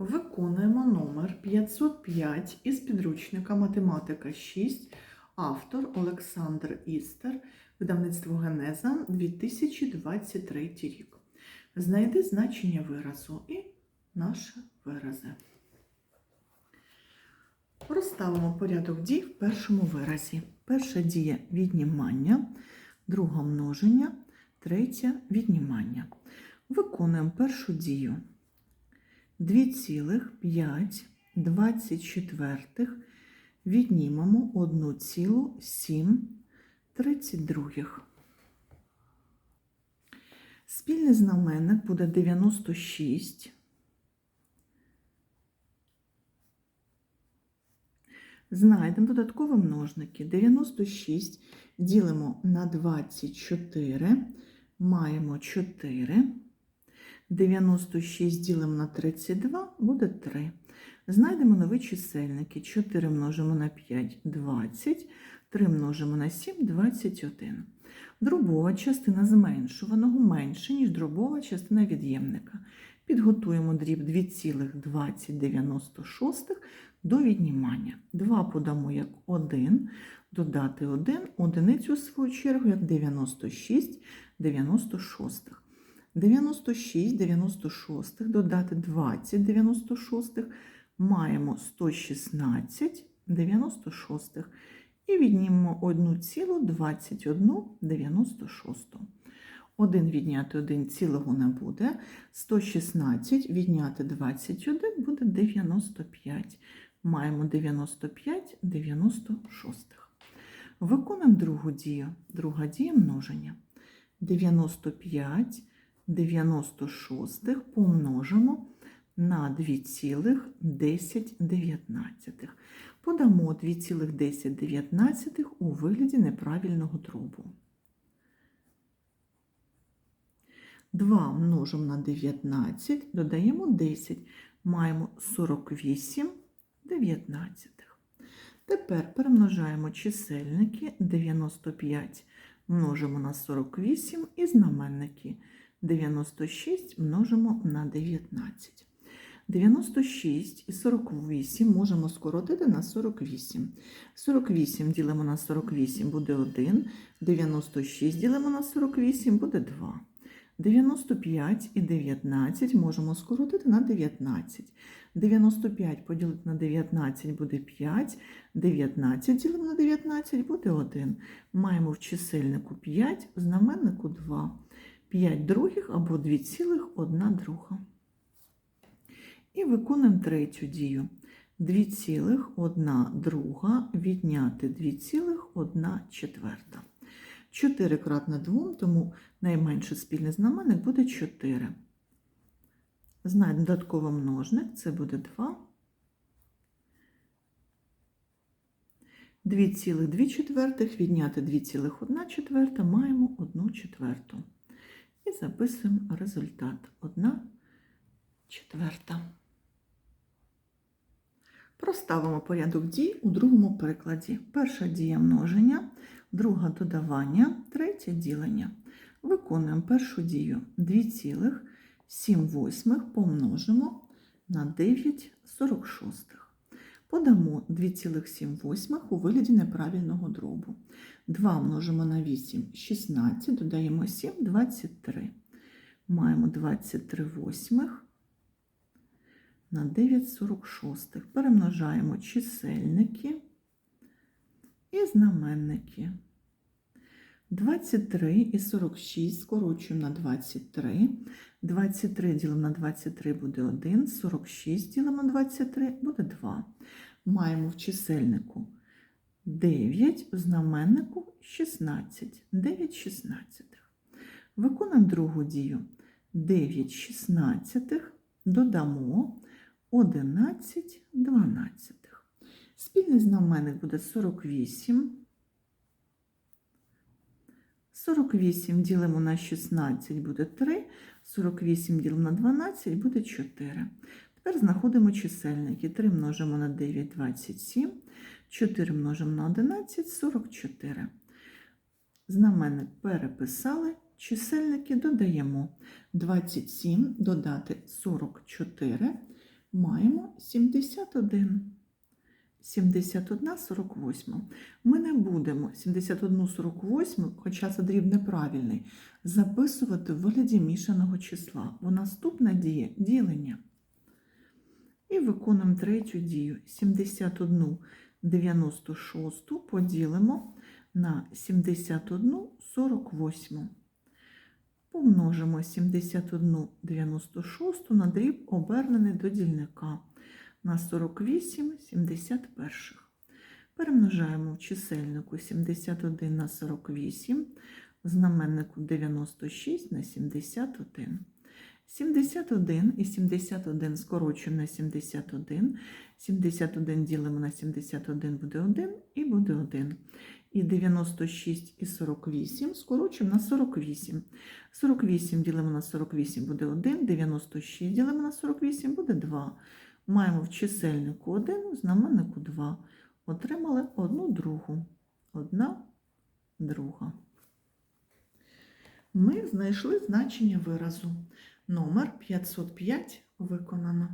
Виконуємо номер 505 із підручника Математика 6, автор Олександр Істер, видавництво Генеза 2023 рік. Знайди значення виразу і наші вирази. Розставимо порядок дій в першому виразі. Перша дія віднімання, друга множення, третя віднімання. Виконуємо першу дію. 2,524 віднімемо 1,732. Спільний знаменник буде 96. Знайдемо додаткові множники. 96 ділимо на 24, маємо 4. 96 ділимо на 32, буде 3. Знайдемо нові чисельники. 4 множимо на 5 – 20, 3 множимо на 7 – 21. Дробова частина зменшуваного менше, ніж дробова частина від'ємника. Підготуємо дріб 2,2096 до віднімання. 2 подамо як 1, додати 1, одиницю в свою чергу як 96 96. 96 96 додати 20 96 маємо 116 96 і віднімемо 1,21 96. 1 відняти 1 цілого не буде, 116 відняти 21 буде 95. Маємо 95 96. Виконуємо другу дію. Друга дія множення. 95 96 помножимо на 2,1019. Подамо 2,1019 у вигляді неправильного дробу. 2 множимо на 19, додаємо 10, маємо 48 дев'ятнадцятих. Тепер перемножаємо чисельники 95 множимо на 48 і знаменники 96 множимо на 19. 96 і 48 можемо скоротити на 48. 48 ділимо на 48 буде 1, 96 ділимо на 48 буде 2. 95 і 19 можемо скоротити на 19. 95 поділити на 19 буде 5, 19 ділимо на 19 буде 1. Маємо в чисельнику 5, в знаменнику 2. 5 других або 2,1 друга. І виконуємо третю дію. 2,1 друга відняти 2,1 четверта. 4 кратне 2, тому найменший спільний знаменник буде 4. Знайдемо додатковий множник, це буде 2. 2,2 четвертих відняти 2,1 четверта, маємо 1 четверту. І записуємо результат 1 четверта. Проставимо порядок дій у другому прикладі. Перша дія множення, друга додавання, третя ділення. Виконуємо першу дію 2,7 помножимо на 9,46. Подамо 2,7 у вигляді неправильного дробу. 2 множимо на 8 16, додаємо 7 23. Маємо 23 восьмих на 9,46. Перемножаємо чисельники і знаменники. 23 і 46 скорочуємо на 23. 23 ділимо на 23 буде 1, 46 ділимо на 23 буде 2. Маємо в чисельнику 9, в знаменнику 16. 9 шістнадцятих. Виконуємо другу дію. 9 шістнадцятих додамо 11 дванадцятих. Спільний знаменник буде 48. 48 ділимо на 16 буде 3, 48 ділимо на 12 буде 4. Тепер знаходимо чисельники. 3 множимо на 9 27, 4 множимо на 11 44. Знаменник переписали, чисельники додаємо 27 додати 44 Маємо 71. 71 48. Ми не будемо 71 48, хоча це дріб неправильний, записувати в вигляді мішаного числа. Бо наступна дія ділення. І виконуємо третю дію. 71 96 поділимо на 71 48. Помножимо 71 96 на дріб обернений до дільника на 48 71. Перемножаємо в чисельнику 71 на 48, в знаменнику 96 на 71. 71 і 71 скорочуємо на 71. 71 ділимо на 71 буде 1 і буде 1. І 96 і 48 скорочуємо на 48. 48 ділимо на 48 буде 1, 96 ділимо на 48 буде 2. Маємо в чисельнику 1, в знаменнику 2. Отримали одну другу. Одна друга. Ми знайшли значення виразу. Номер 505 виконано.